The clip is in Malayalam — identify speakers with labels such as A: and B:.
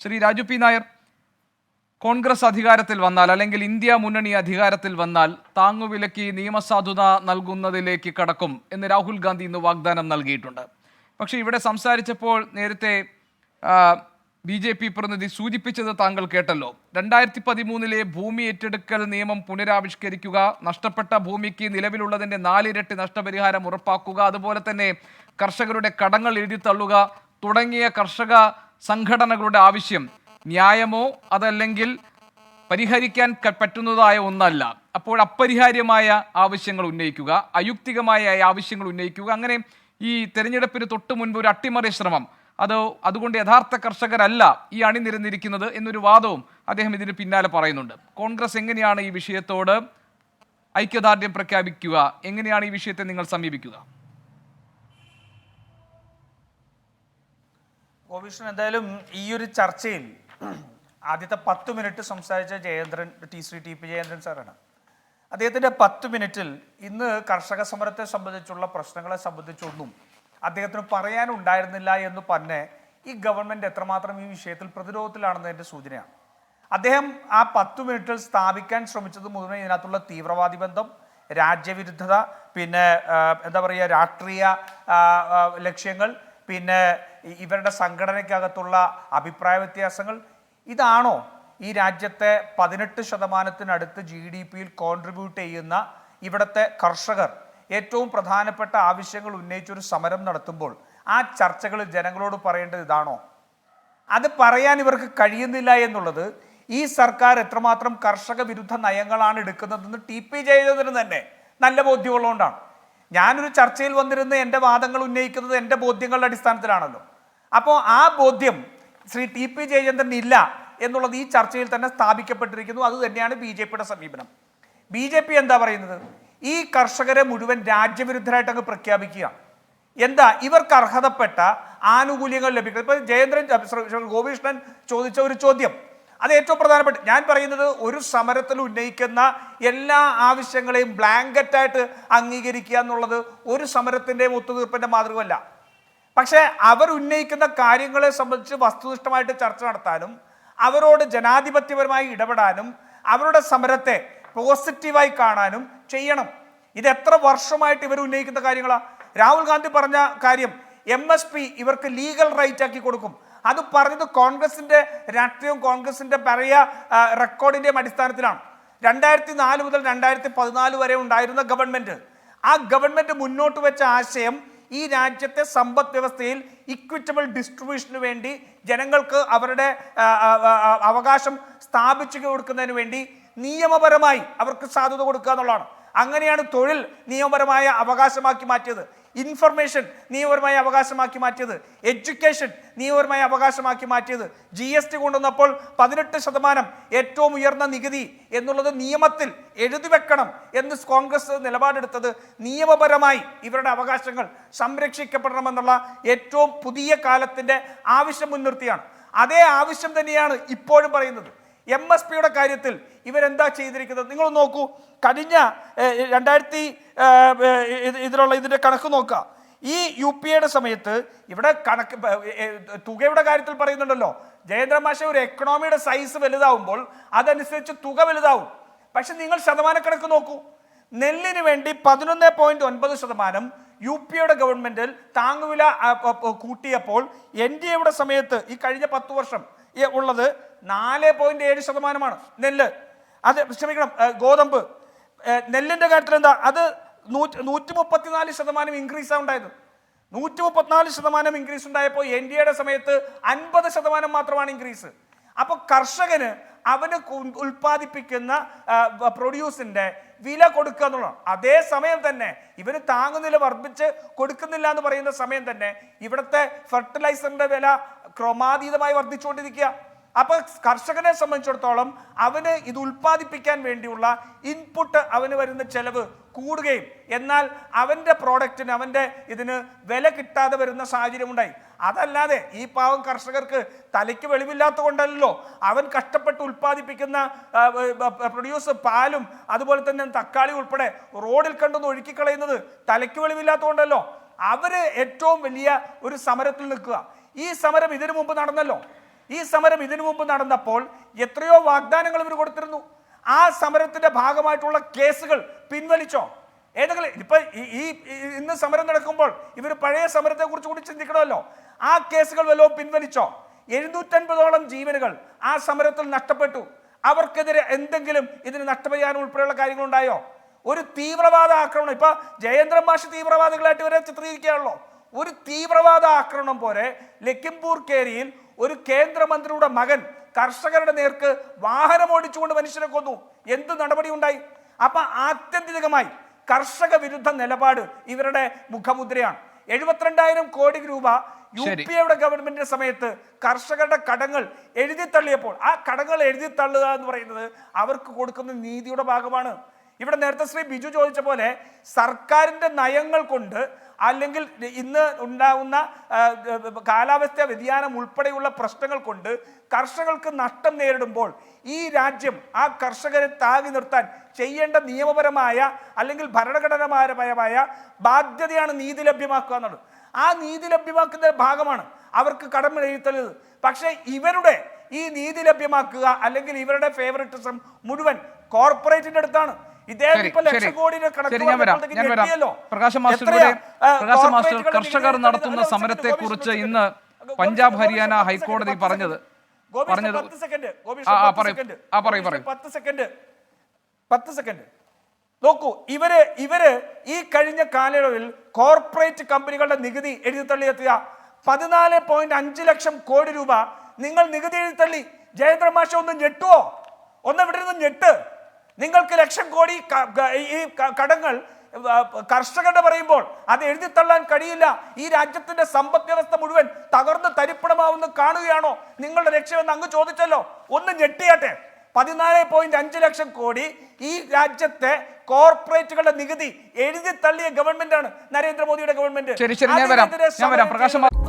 A: ശ്രീ രാജു പി നായർ കോൺഗ്രസ് അധികാരത്തിൽ വന്നാൽ അല്ലെങ്കിൽ ഇന്ത്യ മുന്നണി അധികാരത്തിൽ വന്നാൽ താങ്ങുവിലയ്ക്ക് നിയമസാധുത നൽകുന്നതിലേക്ക് കടക്കും എന്ന് രാഹുൽ ഗാന്ധി ഇന്ന് വാഗ്ദാനം നൽകിയിട്ടുണ്ട്. പക്ഷേ ഇവിടെ സംസാരിച്ചപ്പോൾ നേരത്തെ ബി ജെ പി പ്രതിനിധി സൂചിപ്പിച്ചത് താങ്കൾ കേട്ടല്ലോ. രണ്ടായിരത്തി പതിമൂന്നിലെ ഭൂമി ഏറ്റെടുക്കൽ നിയമം പുനരാവിഷ്കരിക്കുക നഷ്ടപ്പെട്ട ഭൂമിക്ക് നിലവിലുള്ളതിന്റെ നാലിരട്ടി നഷ്ടപരിഹാരം ഉറപ്പാക്കുക അതുപോലെ തന്നെ കർഷകരുടെ കടങ്ങൾ എഴുതി തള്ളുക തുടങ്ങിയ കർഷക സംഘടനകളുടെ ആവശ്യം ന്യായമോ അതല്ലെങ്കിൽ പരിഹരിക്കാൻ പറ്റുന്നതായ ഒന്നല്ല. അപ്പോൾ അപരിഹാര്യമായ ആവശ്യങ്ങൾ ഉന്നയിക്കുക അയുക്തികമായ ആവശ്യങ്ങൾ ഉന്നയിക്കുക. അങ്ങനെ ഈ തെരഞ്ഞെടുപ്പിന് തൊട്ട് മുൻപ് ഒരു അട്ടിമറി ശ്രമം. അത് അതുകൊണ്ട് യഥാർത്ഥ കർഷകരല്ല ഈ അണിനിരന്നിരിക്കുന്നത് എന്നൊരു വാദവും അദ്ദേഹം ഇതിന് പിന്നാലെ പറയുന്നുണ്ട്. കോൺഗ്രസ് എങ്ങനെയാണ് ഈ വിഷയത്തോട് ഐക്യദാർഢ്യം പ്രഖ്യാപിക്കുക? എങ്ങനെയാണ് ഈ വിഷയത്തെ നിങ്ങൾ സമീപിക്കുക?
B: ഗോപികൃഷ്ണൻ എന്തായാലും ഈ ഒരു ചർച്ചയിൽ ആദ്യത്തെ പത്ത് മിനിറ്റ് സംസാരിച്ച Jayendran T Shri T P Jayendran സാറാണ്. അദ്ദേഹത്തിന്റെ പത്ത് മിനിറ്റിൽ ഇന്ന് കർഷക സമരത്തെ സംബന്ധിച്ചുള്ള പ്രശ്നങ്ങളെ സംബന്ധിച്ചൊന്നും അദ്ദേഹത്തിന് പറയാനുണ്ടായിരുന്നില്ല എന്ന് പറഞ്ഞ് ഈ ഗവൺമെന്റ് എത്രമാത്രം ഈ വിഷയത്തിൽ പ്രതിരോധത്തിലാണെന്നതിന്റെ സൂചനയാണ്. അദ്ദേഹം ആ പത്ത് മിനിറ്റിൽ സ്ഥാപിക്കാൻ ശ്രമിച്ചത് മുഴുവൻ ഇതിനകത്തുള്ള തീവ്രവാദി ബന്ധം രാജ്യവിരുദ്ധത പിന്നെ എന്താ പറയുക രാഷ്ട്രീയ ലക്ഷ്യങ്ങൾ പിന്നെ ഇവരുടെ സംഘടനയ്ക്കകത്തുള്ള അഭിപ്രായ വ്യത്യാസങ്ങൾ ഇതാണോ? ഈ രാജ്യത്തെ പതിനെട്ട് ശതമാനത്തിനടുത്ത് ജി ഡി പിയിൽ കോൺട്രിബ്യൂട്ട് ചെയ്യുന്ന ഇവിടുത്തെ കർഷകർ ഏറ്റവും പ്രധാനപ്പെട്ട ആവശ്യങ്ങൾ ഉന്നയിച്ചൊരു സമരം നടത്തുമ്പോൾ ആ ചർച്ചകൾ ജനങ്ങളോട് പറയേണ്ടത് ഇതാണോ? അത് പറയാൻ ഇവർക്ക് കഴിയുന്നില്ല എന്നുള്ളത് ഈ സർക്കാർ എത്രമാത്രം കർഷക വിരുദ്ധ നയങ്ങളാണ് എടുക്കുന്നതെന്ന് ടി പി ജയചന്ദ്രൻ തന്നെ നല്ല ബോധ്യമുള്ളതുകൊണ്ടാണ്. ഞാനൊരു ചർച്ചയിൽ വന്നിരുന്ന് എന്റെ വാദങ്ങൾ ഉന്നയിക്കുന്നത് എന്റെ ബോധ്യങ്ങളുടെ അടിസ്ഥാനത്തിലാണല്ലോ. അപ്പോൾ ആ ബോധ്യം ശ്രീ ടി പി ജയചന്ദ്രൻ ഇല്ല എന്നുള്ളത് ഈ ചർച്ചയിൽ തന്നെ സ്ഥാപിക്കപ്പെട്ടിരിക്കുന്നു. അത് തന്നെയാണ് ബി ജെ പിയുടെ സമീപനം. ബി ജെ പി എന്താ പറയുന്നത്? ഈ കർഷകരെ മുഴുവൻ രാജ്യവിരുദ്ധരായിട്ട് അങ്ങ് പ്രഖ്യാപിക്കുക. എന്താ? ഇവർക്ക് അർഹതപ്പെട്ട ആനുകൂല്യങ്ങൾ ലഭിക്കുന്നത് ഇപ്പൊ ജയേന്ദ്രൻ ഗോപികൃഷ്ണൻ ചോദിച്ച ഒരു ചോദ്യം. അത് ഏറ്റവും പ്രധാനപ്പെട്ട ഞാൻ പറയുന്നത് ഒരു സമരത്തിൽ ഉന്നയിക്കുന്ന എല്ലാ ആവശ്യങ്ങളെയും ബ്ലാങ്കറ്റായിട്ട് അംഗീകരിക്കുക എന്നുള്ളത് ഒരു സമരത്തിന്റെയും ഒത്തുതീർപ്പിന്റെ മാതൃകമല്ല പക്ഷേ അവർ ഉന്നയിക്കുന്ന കാര്യങ്ങളെ സംബന്ധിച്ച് വസ്തുനിഷ്ഠമായിട്ട് ചർച്ച നടത്താനും അവരോട് ജനാധിപത്യപരമായി ഇടപെടാനും അവരുടെ സമരത്തെ പോസിറ്റീവായി കാണാനും ചെയ്യണം. ഇത് എത്ര വർഷമായിട്ട് ഇവർ ഉന്നയിക്കുന്ന കാര്യങ്ങളാണ് രാഹുൽ ഗാന്ധി പറഞ്ഞ കാര്യം എം എസ് പി ഇവർക്ക് ലീഗൽ റൈറ്റ് ആക്കി കൊടുക്കും. അത് പറഞ്ഞത് കോൺഗ്രസിന്റെ രാഷ്ട്രീയവും കോൺഗ്രസിന്റെ പഴയ റെക്കോർഡിന്റെയും അടിസ്ഥാനത്തിലാണ്. രണ്ടായിരത്തി നാല് മുതൽ രണ്ടായിരത്തി പതിനാല് വരെ ഉണ്ടായിരുന്ന ഗവൺമെന്റ്. ആ ഗവൺമെന്റ് മുന്നോട്ട് വെച്ച ആശയം ഈ രാജ്യത്തെ സമ്പദ് വ്യവസ്ഥയിൽ ഇക്വിറ്റബിൾ ഡിസ്ട്രിബ്യൂഷന് വേണ്ടി ജനങ്ങൾക്ക് അവരുടെ അവകാശം സ്ഥാപിച്ചു കൊടുക്കുന്നതിന് വേണ്ടി നിയമപരമായി അവർക്ക് സാധ്യത കൊടുക്കുക എന്നുള്ളതാണ്. അങ്ങനെയാണ് തൊഴിൽ നിയമപരമായ അവകാശമാക്കി മാറ്റിയത്. ഇൻഫർമേഷൻ നിയമപരമായി അവകാശമാക്കി മാറ്റിയത്. എഡ്യൂക്കേഷൻ നിയമപരമായി അവകാശമാക്കി മാറ്റിയത്. ജി എസ് ടി കൊണ്ടുവന്നപ്പോൾ പതിനെട്ട് ശതമാനം ഏറ്റവും ഉയർന്ന നികുതി എന്നുള്ളത് നിയമത്തിൽ എഴുതി വെക്കണം എന്ന് കോൺഗ്രസ് നിലപാടെടുത്തത് നിയമപരമായി ഇവരുടെ അവകാശങ്ങൾ സംരക്ഷിക്കപ്പെടണമെന്നുള്ള ഏറ്റവും പുതിയ കാലത്തിന്റെ ആവശ്യം മുൻനിർത്തിയാണ്. അതേ ആവശ്യം തന്നെയാണ് ഇപ്പോഴും പറയുന്നത്. എം എസ് പിയുടെ കാര്യത്തിൽ ഇവരെന്താ ചെയ്തിരിക്കുന്നത്? നിങ്ങൾ നോക്കൂ. കഴിഞ്ഞ രണ്ടായിരത്തി ഇതിലുള്ള ഇതിന്റെ കണക്ക് നോക്കുക. ഈ യു പി എയുടെ സമയത്ത് ഇവിടെ കണക്ക് തുകയുടെ കാര്യത്തിൽ പറയുന്നുണ്ടല്ലോ. ജയേന്ദ്ര മാഷ ഒരു എക്കണോമിയുടെ സൈസ് വലുതാവുമ്പോൾ അതനുസരിച്ച് തുക വലുതാവും. പക്ഷെ നിങ്ങൾ ശതമാനക്കണക്ക് നോക്കൂ. നെല്ലിന് വേണ്ടി പതിനൊന്ന് പോയിന്റ് ഒൻപത് ശതമാനം യു പി എയുടെ ഗവൺമെന്റിൽ താങ്ങുവില കൂട്ടിയപ്പോൾ എൻ ഡി എയുടെ സമയത്ത് ഈ കഴിഞ്ഞ പത്ത് വർഷം ഉള്ളത് നാല് പോയിന്റ് ഏഴ് ശതമാനമാണ് നെല്ല്. അത് ക്ഷമിക്കണം ഗോതമ്പ്. നെല്ലിന്റെ കാര്യത്തിൽ എന്താ? അത് നൂറ്റി നൂറ്റി മുപ്പത്തിനാല് ശതമാനം ഇൻക്രീസാണ് ഉണ്ടായത്. നൂറ്റി മുപ്പത്തിനാല് ശതമാനം ഇൻക്രീസ് ഉണ്ടായപ്പോൾ എൻ ഡി എയുടെ സമയത്ത് അൻപത് ശതമാനം മാത്രമാണ് ഇൻക്രീസ് അപ്പോൾ കർഷകന് അവന് ഉൽപ്പാദിപ്പിക്കുന്ന പ്രൊഡ്യൂസിന്റെ വില കൊടുക്കുക എന്നുള്ളതാണ്. അതേ സമയം തന്നെ ഇവർ താങ്ങുന്നില്ല വർദ്ധിച്ച് കൊടുക്കുന്നില്ല എന്ന് പറയുന്ന സമയം തന്നെ ഇവിടുത്തെ ഫെർട്ടിലൈസറിന്റെ വില ക്രമാതീതമായി വർദ്ധിച്ചുകൊണ്ടിരിക്കുക. അപ്പൊ കർഷകനെ സംബന്ധിച്ചിടത്തോളം അവന് ഇത് ഉൽപ്പാദിപ്പിക്കാൻ വേണ്ടിയുള്ള ഇൻപുട്ട് അവന് വരുന്ന ചെലവ് കൂടുകയും എന്നാൽ അവന്റെ പ്രോഡക്റ്റിന് അവന്റെ ഇതിന് വില കിട്ടാതെ വരുന്ന സാഹചര്യം ഉണ്ടായി അതല്ലാതെ ഈ പാവം കർഷകർക്ക് തലയ്ക്ക് വെളിവില്ലാത്ത കൊണ്ടല്ലോ അവൻ കഷ്ടപ്പെട്ട് ഉൽപ്പാദിപ്പിക്കുന്ന പ്രൊഡ്യൂസ് പാലും അതുപോലെ തന്നെ തക്കാളി ഉൾപ്പെടെ റോഡിൽ കണ്ടൊന്ന് ഒഴുക്കിക്കളയുന്നത് തലയ്ക്ക് വെളിവില്ലാത്ത കൊണ്ടല്ലോ. അവർ ഏറ്റവും വലിയ ഒരു സമരത്തിൽ നിൽക്കുക. ഈ സമരം ഇതിനു മുമ്പ് നടന്നല്ലോ. ഈ സമരം ഇതിനു മുമ്പ് നടന്നപ്പോൾ എത്രയോ വാഗ്ദാനങ്ങൾ ഇവർ കൊടുത്തിരുന്നു. ആ സമരത്തിന്റെ ഭാഗമായിട്ടുള്ള കേസുകൾ പിൻവലിച്ചോ? ഏതെങ്കിലും ഇപ്പൊ ഈ- ഇന്ന് സമരം നടക്കുമ്പോൾ ഇവർ പഴയ സമരത്തെ കുറിച്ച് കൂടി ചിന്തിക്കണമല്ലോ. ആ കേസുകൾ വല്ലതും പിൻവലിച്ചോ? എഴുന്നൂറ്റൻപതോളം ജീവനുകൾ ആ സമരത്തിൽ നഷ്ടപ്പെട്ടു. അവർക്കെതിരെ എന്തെങ്കിലും ഇതിന് നഷ്ടപരിഹാരം ഉൾപ്പെടെയുള്ള കാര്യങ്ങളുണ്ടായോ? ഒരു തീവ്രവാദ ആക്രമണം. ഇപ്പൊ ജയേന്ദ്രൻ മാഷ് തീവ്രവാദികളായിട്ട് ഇവരെ ചിത്രീകരിക്കുകയാണല്ലോ. ഒരു തീവ്രവാദ ആക്രമണം പോലെ ലക്കിംപൂർ കേരിയിൽ ഒരു കേന്ദ്രമന്ത്രിയുടെ മകൻ കർഷകരുടെ നേർക്ക് വാഹനം ഓടിച്ചുകൊണ്ട് മനുഷ്യരെ കൊന്നു. എന്ത് നടപടി ഉണ്ടായി? അപ്പൊ ആത്യന്തികമായി കർഷക വിരുദ്ധ നിലപാട് ഇവരുടെ മുഖമുദ്രയാണ്. എഴുപത്തിരണ്ടായിരം കോടി രൂപ യു പി എയുടെ ഗവൺമെന്റിന്റെ സമയത്ത് കർഷകരുടെ കടങ്ങൾ എഴുതി തള്ളിയപ്പോൾ ആ കടങ്ങൾ എഴുതി തള്ളുക എന്ന് പറയുന്നത് അവർക്ക് കൊടുക്കുന്ന നീതിയുടെ ഭാഗമാണ്. ഇവിടെ നേരത്തെ ശ്രീ ബിജു ചോദിച്ച പോലെ സർക്കാരിന്റെ നയങ്ങൾ കൊണ്ട് അല്ലെങ്കിൽ ഇന്ന് ഉണ്ടാവുന്ന കാലാവസ്ഥ വ്യതിയാനം ഉൾപ്പെടെയുള്ള പ്രശ്നങ്ങൾ കൊണ്ട് കർഷകർക്ക് നഷ്ടം നേരിടുമ്പോൾ ഈ രാജ്യം ആ കർഷകരെ താങ്ങി നിർത്താൻ ചെയ്യേണ്ട നിയമപരമായ അല്ലെങ്കിൽ ഭരണഘടനാപരമായ ബാധ്യതയാണ് നീതി ലഭ്യമാക്കുക എന്നുള്ളത്. ആ നീതി ലഭ്യമാക്കുന്ന ഭാഗമാണ് അവർക്ക് കടം എഴുത്തരുത് പക്ഷേ ഇവരുടെ ഈ നീതി ലഭ്യമാക്കുക അല്ലെങ്കിൽ ഇവരുടെ ഫേവറിറ്റിസം മുഴുവൻ കോർപ്പറേറ്റിന്റെ അടുത്താണ്.
A: പ്രകാശ് മാസ്റ്റർ
B: എത്രയാ,
A: പ്രകാശ് മാസ്റ്റർ കർഷകർ നടത്തുന്ന സമരത്തെ കുറിച്ച് ഇന്ന് പഞ്ചാബ് ഹരിയാന ഹൈക്കോടതി പറഞ്ഞത്. പറഞ്ഞത്
B: പത്ത് സെക്കൻഡ്, പത്ത്. സെക്കൻഡ്. നോക്കൂ ഇവർ ഇവർ ഈ കഴിഞ്ഞ കാലയളവിൽ കോർപ്പറേറ്റ് കമ്പനികളുടെ നികുതി എഴുതി തള്ളിയെത്തിയ പതിനാല് പോയിന്റ് അഞ്ച് ലക്ഷം കോടി രൂപ നിങ്ങൾ നികുതി എഴുതി തള്ളി ജയേന്ദ്ര മാഷ ഒന്ന് ഞെട്ടുവോ? ഒന്ന് ഇവിടെ നിന്ന് ഞെട്ട്? നിങ്ങൾക്ക് ലക്ഷം കോടി ഈ കടങ്ങൾ കർഷകരുടെ പറയുമ്പോൾ അത് എഴുതിത്തള്ളാൻ കഴിയില്ല. ഈ രാജ്യത്തിന്റെ സമ്പദ് വ്യവസ്ഥ മുഴുവൻ തകർന്ന് തരിപ്പണമാവുന്ന കാണുകയാണോ? നിങ്ങളുടെ ലക്ഷ്യമെന്ന് അങ്ങ് ചോദിച്ചല്ലോ. ഒന്ന് ഞെട്ടിയാട്ടെ. പതിനാല് പോയിന്റ് അഞ്ച് ലക്ഷം കോടി ഈ രാജ്യത്തെ കോർപ്പറേറ്റുകളുടെ നികുതി എഴുതി തള്ളിയ ഗവൺമെന്റാണ് നരേന്ദ്രമോദിയുടെ ഗവൺമെന്റ്.
A: ശരി ശരി ഞാൻ വരാം. ഞാൻ വരാം. പ്രകാശം